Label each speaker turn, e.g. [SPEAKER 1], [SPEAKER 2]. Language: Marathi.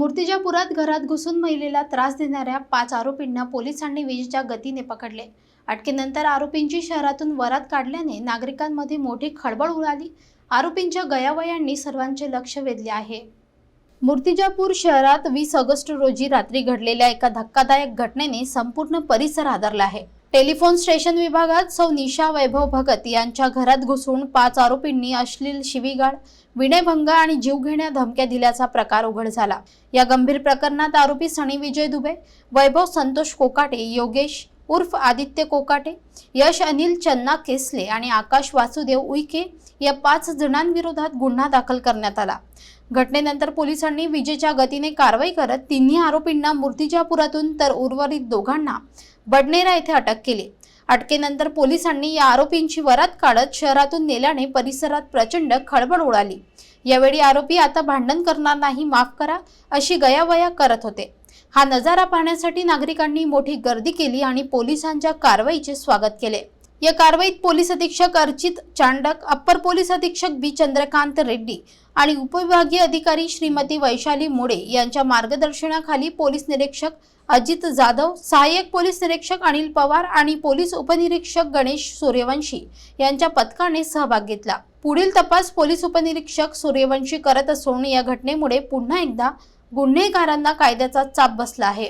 [SPEAKER 1] मूर्तिजापुरात घरात घुसून महिलेला त्रास देणाऱ्या पाच आरोपींना पोलिसांनी विजेच्या गतीने पकडले. अटकेनंतर आरोपींची शहरातून वरात काढल्याने नागरिकांमध्ये मोठी खळबळ उडाली. आरोपींच्या गयावयांनी सर्वांचे लक्ष वेधले आहे. मूर्तिजापूर शहरात वीस ऑगस्ट रोजी रात्री घडलेल्या एका धक्कादायक घटनेने संपूर्ण परिसर हादरला आहे. टेलिफोन स्टेशन विभागात सौ निशा वैभव भगत यांच्या घरात घुसून पाच आरोपींनी अश्लील शिवीगाळ विनयभंग आणि जीवघेण्या धमक्या दिल्याचा प्रकार उघड झाला. या गंभीर प्रकरणात आरोपी सनी विजय दुबे वैभव संतोष कोकाटे योगेश उर्फ आदित्य कोकाटे यश अनिल चन्ना केसले आणि आकाश वासुदेव उईके या पाच जणांविरोधात गुन्हा दाखल करण्यात आला. घटनेनंतर पोलिसांनी विजेच्या गतीने कारवाई करत तिन्ही आरोपींना मूर्तिजापुरातून तर उर्वरित दोघांना बडनेरा येथे अटक केली. अटकेनंतर पोलिसांनी या आरोपींची वरात काढत शहरातून नेल्याने परिसरात प्रचंड खळबळ उडाली. यावेळी आरोपी आता भांडण करणार नाही माफ करा अशी गयावया करत होते. हा नजारा पाहण्यासाठी नागरिकांनी मोठी गर्दी केली आणि पोलिसांच्या कारवाईचे स्वागत केले. या कारवाईत पोलीस अधीक्षक अर्चित चांडक अप्पर पोलीस अधीक्षक बी चंद्रकांत रेड्डी आणि उपविभागीय अधिकारी श्रीमती वैशाली मोडे यांच्या मार्गदर्शनाखाली पोलीस निरीक्षक अजित जाधव सहाय्यक पोलीस निरीक्षक अनिल पवार आणि पोलीस उपनिरीक्षक गणेश सूर्यवंशी यांच्या पथकाने सहभाग घेतला. पुढील तपास पोलीस उपनिरीक्षक सूर्यवंशी करत असून या घटनेमुळे पुन्हा एकदा गुन्हेगारांना कायद्याचा चाप बसला आहे.